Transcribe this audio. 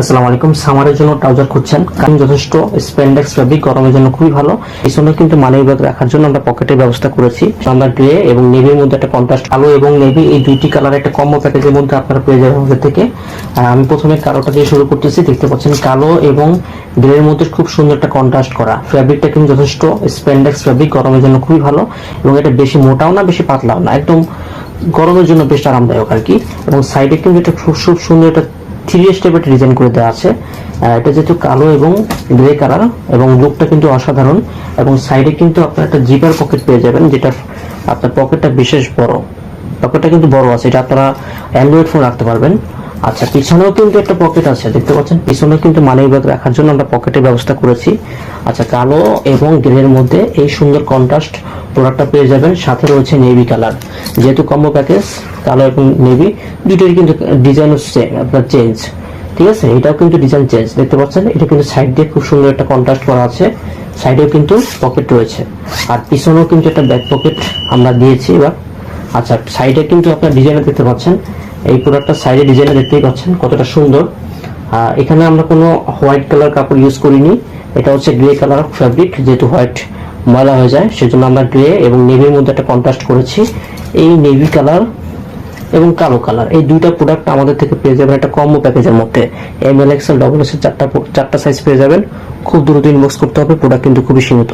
আসসালামু আলাইকুম। সামারের জন্য ট্রাউজার খুঁজছেন। কারণ যথেষ্ট গরমের জন্য খুবই ভালো। এই কিন্তু মানি ব্যাগ রাখার জন্য আমরা পকেটের ব্যবস্থা করেছি। গ্রে এবং নেভির মধ্যে একটা কন্ট্রাস্ট কালো এবং নেভি এই দুইটি কালার একটা কম্বো প্যাকেজের মধ্যে আপনারা পেয়ে যাবেন আমাদের থেকে। আমি প্রথমে কালোটা দিয়ে শুরু করতেছি। দেখতে পাচ্ছেন কালো এবং গ্রের মধ্যে খুব সুন্দর একটা কন্ট্রাস্ট করা। ফ্যাব্রিকটা কিন্তু যথেষ্ট স্প্যান্ডেক্স ফ্যাব্রিক গরমের জন্য খুবই ভালো এবং এটা বেশি মোটাও না, বেশি পাতলাও না। একদম গরমের জন্য বেশ আরামদায়ক আর কি। এবং সাইডে কিন্তু এটা খুব সুন্দর একটা থ্রি স্টেপের ডিজাইন করে দেওয়া আছে। এটা যেহেতু কালো এবং গ্রে কালার এবং লুকটা কিন্তু অসাধারণ, এবং সাইডে কিন্তু আপনার একটা জিপার পকেট পেয়ে যাবেন যেটা আপনার পকেটটা বিশেষ বড়। পকেটটা কিন্তু বড় আছে, এটা আপনারা অ্যান্ড্রয়েড ফোন রাখতে পারবেন। আচ্ছা পিছনেও কিন্তু একটা পকেট আছে, দেখতে পাচ্ছেন? পিছনেও কিন্তু মানি ব্যাগ রাখার জন্য আমরা পকেটের ব্যবস্থা করেছি। আচ্ছা কালো এবং গ্রের মধ্যে এই সুন্দর কন্ট্রাস্ট প্রোডাক্টটা পেয়ে যাবেন। সাথে রয়েছে নেভি কালার যেহেতু কম্বো প্যাকেজ কালো এবং নেভি দুটোই কিন্তু ডিজাইন হচ্ছে আপনার চেঞ্জ ঠিক আছে? এটাও কিন্তু ডিজাইন চেঞ্জ দেখতে পাচ্ছেন? এটা কিন্তু সাইড দিয়ে খুব সুন্দর একটা কন্ট্রাস্ট করা আছে। সাইডেও কিন্তু পকেট রয়েছে। আর পিছনেও কিন্তু একটা ব্যাক পকেট আমরা দিয়েছি এবার। আচ্ছা সাইডে কিন্তু আপনার ডিজাইনে দেখতে পাচ্ছেন। এই প্রোডাক্টটা সাইডে ডিজাইনে দেখতেই পাচ্ছেন কতটা সুন্দর। আর এখানে আমরা কোনো হোয়াইট কালার কাপড় ইউজ করিনি। এটা হচ্ছে গ্রে কালার ফ্যাব্রিক যেহেতু হোয়াইট ময়লা হয়ে যায়, সেজন্য আমরা গ্রে এবং নেভির মধ্যে একটা কন্ট্রাস্ট করেছি। এই নেভি কালার এবং কালো কালার এই দুইটা প্রোডাক্ট আমাদের থেকে পেয়ে যাবেন একটা কম্বো প্যাকেজের মধ্যে। M L XL double XL চারটা চারটা সাইজ পেয়ে যাবেন। খুব দ্রুত ইনবক্স করতে হবে প্রোডাক্ট কিন্তু খুবই সীমিত।